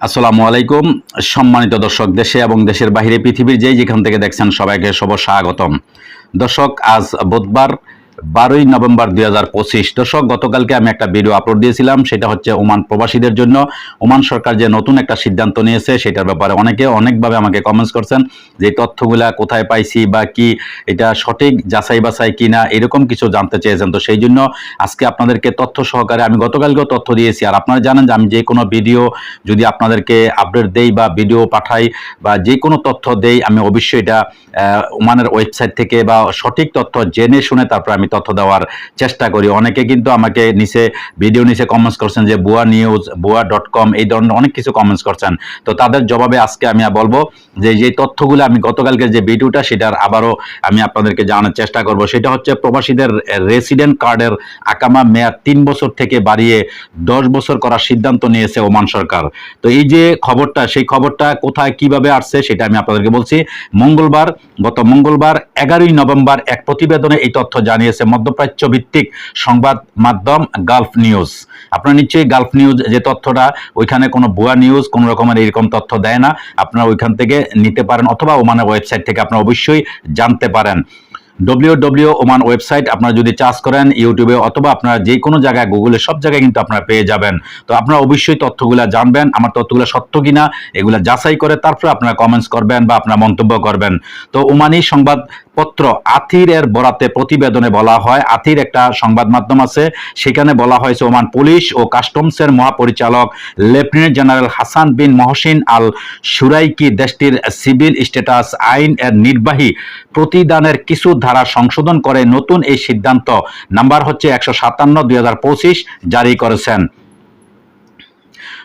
আসসালামু আলাইকুম। সম্মানিত দর্শক, দেশে এবং দেশের বাহিরে পৃথিবীর যেই যেখান থেকে দেখছেন সবাইকে সব স্বাগতম। দর্শক, আজ বুধবার বারোই নভেম্বর দুই হাজার পঁচিশ। দর্শক, গতকালকে আমি একটা ভিডিও আপলোড দিয়েছিলাম, সেটা হচ্ছে ওমান প্রবাসীদের জন্য। ওমান সরকার যে নতুন একটা সিদ্ধান্ত নিয়েছে, সেটার ব্যাপারে অনেকে অনেকভাবে আমাকে কমেন্টস করছেন যে তথ্যগুলা কোথায় পাইছি বা কি, এটা সঠিক, যাচাই বাছাই কি না এরকম কিছু জানতে চেয়েছেন। তো সেই জন্য আজকে আপনাদেরকে তথ্য সহকারে আমি গতকালকেও তথ্য দিয়েছি। আর আপনারা জানেন যে, আমি যে কোনো ভিডিও যদি আপনাদেরকে আপডেট দেই বা ভিডিও পাঠাই বা যে কোনো তথ্য দেই, আমি অবশ্যই এটা ওমানের ওয়েবসাইট থেকে বা সঠিক তথ্য জেনে শুনে তারপর আমি তথ্য দেওয়ার চেষ্টা করি। অনেকে কিন্তু আমাকে নিচে ভিডিও নিচে কমেন্টস করছেন যে, বুয়া নিউজ বুয়া ডট কম এই ধরনের অনেক কিছু কমেন্টস করছেন। তো তাদের জবাবে আজকে আমি বলব যে যে তথ্যগুলো আমি গতকালকে যে ভিডিওটা, সেটার আবারও আমি আপনাদেরকে জানার চেষ্টা করব। সেটা হচ্ছে প্রবাসীদের রেসিডেন্ট কার্ডের আকামা মেয়াদ তিন বছর থেকে বাড়িয়ে দশ বছর করার সিদ্ধান্ত নিয়েছে ওমান সরকার। তো এই যে খবরটা, সেই খবরটা কোথায়, কীভাবে আসছে, সেটা আমি আপনাদেরকে বলছি। মঙ্গলবার, গত মঙ্গলবার এগারোই নভেম্বর এক প্রতিবেদনে এই তথ্য জানিয়েছে। মধ্যপ্রাচ্য ভিত্তিক সংবাদ মাধ্যম গালফ নিউজ। আপনারা নিশ্চয়ই গালফ নিউজ যে তথ্যটা, ওইখানে কোনো ভুয়া নিউজ, কোনো রকমের এরকম তথ্য দেয় না। আপনারা ওইখান থেকে নিতে পারেন অথবা ওমানের ওয়েবসাইট থেকে আপনারা অবশ্যই জানতে পারেন। ডব্লিউ ডব্লিউ ওমান ওয়েবসাইট আপনারা যদি চার্জ করেন ইউটিউবে অথবা আপনারা যে কোনো জায়গায় গুগলে, সব জায়গায় কিন্তু আপনারা পেয়ে যাবেন। তো আপনারা অবশ্যই তথ্যগুলা জানবেন, আমার তথ্যগুলো সত্য কিনা, এগুলা যাচাই করে তারপরে আপনারা কমেন্টস করবেন বা আপনারা মন্তব্য করবেন। তো ওমানি সংবাদপত্র আথিরের বরাতে প্রতিবেদনে বলা হয় আথির একটা সংবাদ মাধ্যম আছে, সেখানে বলা হয়েছে ওমান পুলিশ ও কাস্টমসের মহাপরিচালক lieutenant general Hassan bin Mohsin Al Suraiki দেশটির সিভিল স্ট্যাটাস আইন এর নির্বাহী প্রতিদানের কিছু ধারা সংশোধন করে নতুন এই সিদ্ধান্ত। নাম্বার হচ্ছে একশো সাতান্ন দুই জারি করেছেন।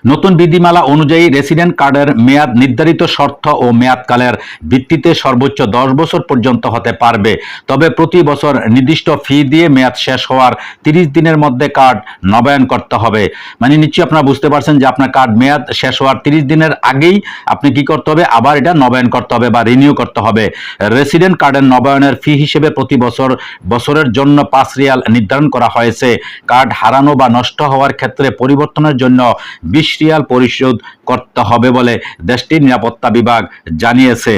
নতুন বিধিমালা অনুযায়ী রেসিডেন্ট কার্ডের মেয়াদ নির্ধারিত শর্ত ও মেয়াদকালের ভিত্তিতে সর্বোচ্চ দশ বছর পর্যন্ত হতে পারবে। তবে প্রতি বছর নির্দিষ্ট ফি দিয়ে মেয়াদ শেষ হওয়ার তিরিশ দিনের মধ্যে কার্ড নবায়ন করতে হবে। মানে নিশ্চয়ই আপনারা বুঝতে পারছেন যে আপনার কার্ড মেয়াদ শেষ হওয়ার তিরিশ দিনের আগেই আপনি কি করতে হবে? আবার এটা নবায়ন করতে হবে বা রিনিউ করতে হবে। রেসিডেন্ট কার্ডের নবায়নের ফি হিসেবে প্রতি বছর বছরের জন্য পাঁচ রিয়াল নির্ধারণ করা হয়েছে। কার্ড হারানো বা নষ্ট হওয়ার ক্ষেত্রে পরিবর্তনের জন্য বিশ রিয়াল পরিশোধ করতে হবে বলে দেশটির নিরাপত্তা বিভাগ জানিয়েছে।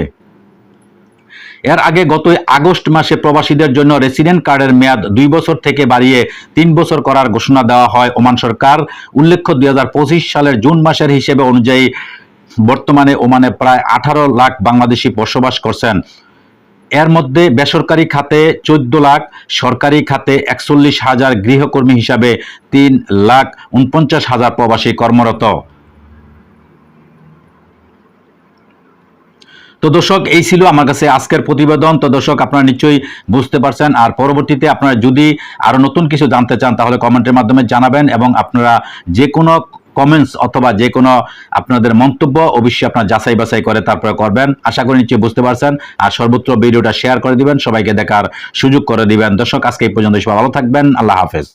এর আগে গত আগস্ট মাসে প্রবাসীদের জন্য রেসিডেন্ট কার্ডের মেয়াদ দুই বছর থেকে বাড়িয়ে তিন বছর করার ঘোষণা দেওয়া হয় ওমান সরকার। উল্লেখ্য, দুই হাজার পঁচিশ সালের জুন মাসের হিসেবে অনুযায়ী বর্তমানে ওমানে প্রায় আঠারো লাখ বাংলাদেশি বসবাস করছেন। এর মধ্যে বেসরকারি খাতে চোদ্দ লাখ, সরকারি খাতে একচল্লিশ হাজার গৃহকর্মী হিসাবে তিন লাখ উনপঞ্চাশ হাজার প্রবাসী কর্মরত। তো দর্শক, এই ছিল আমার কাছে আজকের প্রতিবেদন। তো দর্শক, আপনারা নিশ্চয়ই বুঝতে পারছেন। আর পরবর্তীতে আপনারা যদি আরও নতুন কিছু জানতে চান, তাহলে কমেন্টের মাধ্যমে জানাবেন এবং আপনারা যে কোনো কমেন্টস অথবা যে কোনো আপনাদের মন্তব্য অবশ্যই আপনার যাচাই বাছাই করে তারপরে করবেন। আশা করি নিশ্চয়ই বুঝতে পারছেন। আর সর্বত্র ভিডিওটা শেয়ার করে দিবেন। সবাইকে দেখার সুযোগ করে দিবেন। দর্শক, আজকে এই পর্যন্ত সবাই ভালো থাকবেন। আল্লাহ হাফেজ।